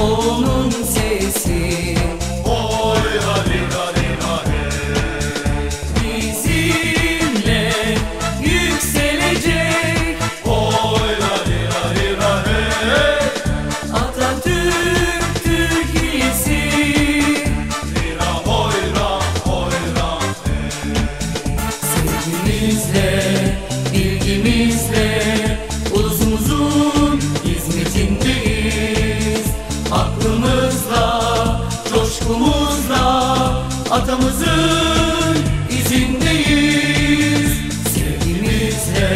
onun sesi. Oyra lira lira izindeyiz. Sevgimizle,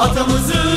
Atamızın